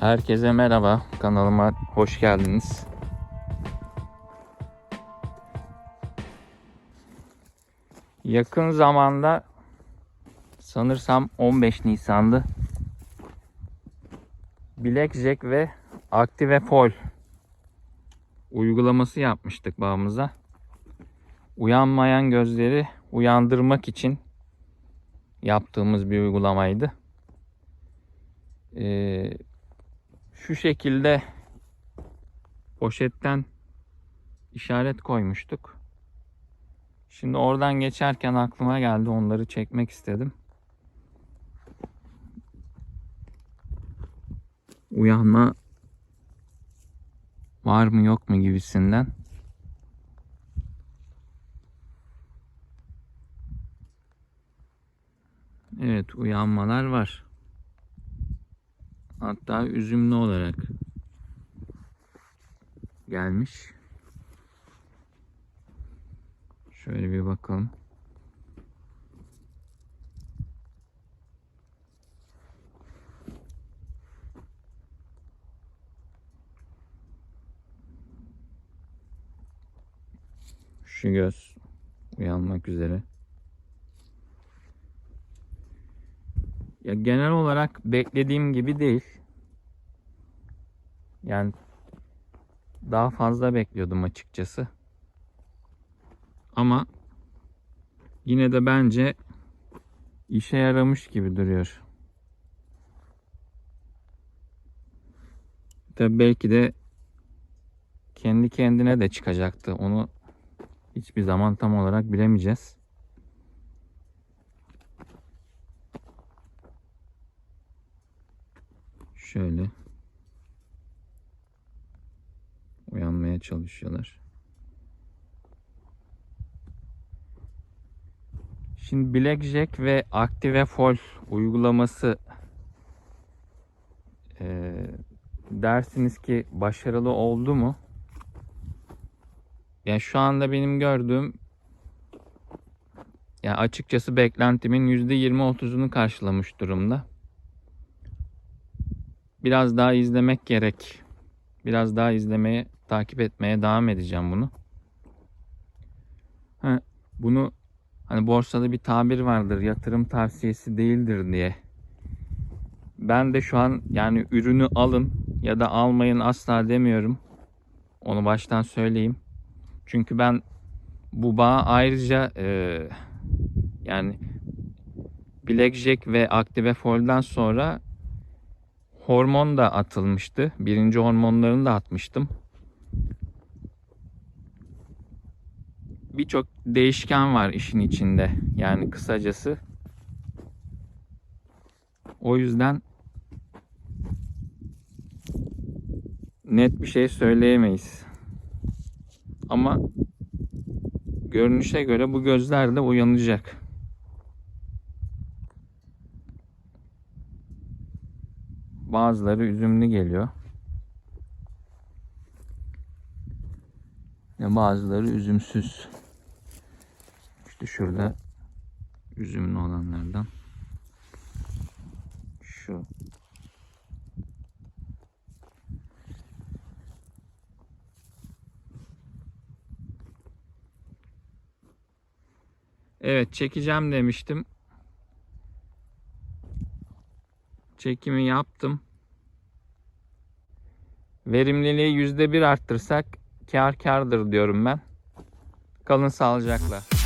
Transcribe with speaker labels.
Speaker 1: Herkese merhaba. Kanalıma hoş geldiniz. Yakın zamanda sanırsam 15 Nisan'dı. Blackjack ve Active Foil uygulaması yapmıştık bağımıza. Uyanmayan gözleri uyandırmak için yaptığımız bir uygulamaydı. Ee, şu şekilde poşetten işaret koymuştuk. Şimdi oradan geçerken aklıma geldi onları çekmek istedim. Uyanma var mı yok mu gibisinden. Evet uyanmalar var. Hatta üzümlü olarak gelmiş. Şöyle bir bakalım. Şu göz uyanmak üzere. Ya genel olarak beklediğim gibi değil. Yani daha fazla bekliyordum açıkçası. Ama yine de bence işe yaramış gibi duruyor. Tabi belki de kendi kendine de çıkacaktı. Onu hiçbir zaman tam olarak bilemeyeceğiz. Şöyle uyanmaya çalışıyorlar. Şimdi Blackjack ve Active Fall uygulaması eee, dersiniz ki başarılı oldu mu? Yani şu anda benim gördüğüm yani açıkçası beklentimin %20-30'unu karşılamış durumda. Biraz daha izlemek gerek. Biraz daha izlemeye, takip etmeye devam edeceğim bunu. Ha, bunu hani borsada bir tabir vardır. Yatırım tavsiyesi değildir diye. Ben de şu an yani ürünü alın ya da almayın asla demiyorum. Onu baştan söyleyeyim. Çünkü ben bu bağa ayrıca eee, yani Blackjack ve Active Fall'dan sonra hormon da atılmıştı. Birinci hormonlarını da atmıştım. Birçok değişken var işin içinde. Yani kısacası. O yüzden net bir şey söyleyemeyiz. Ama görünüşe göre bu gözler de uyanacak. Bazıları üzümlü geliyor. Ya bazıları üzümsüz. İşte şurada üzümlü olanlardan. Şu. Evet çekeceğim demiştim. Çekimi yaptım. Verimliliği %1 arttırsak kar kardır diyorum ben. Kalın sağlıcakla.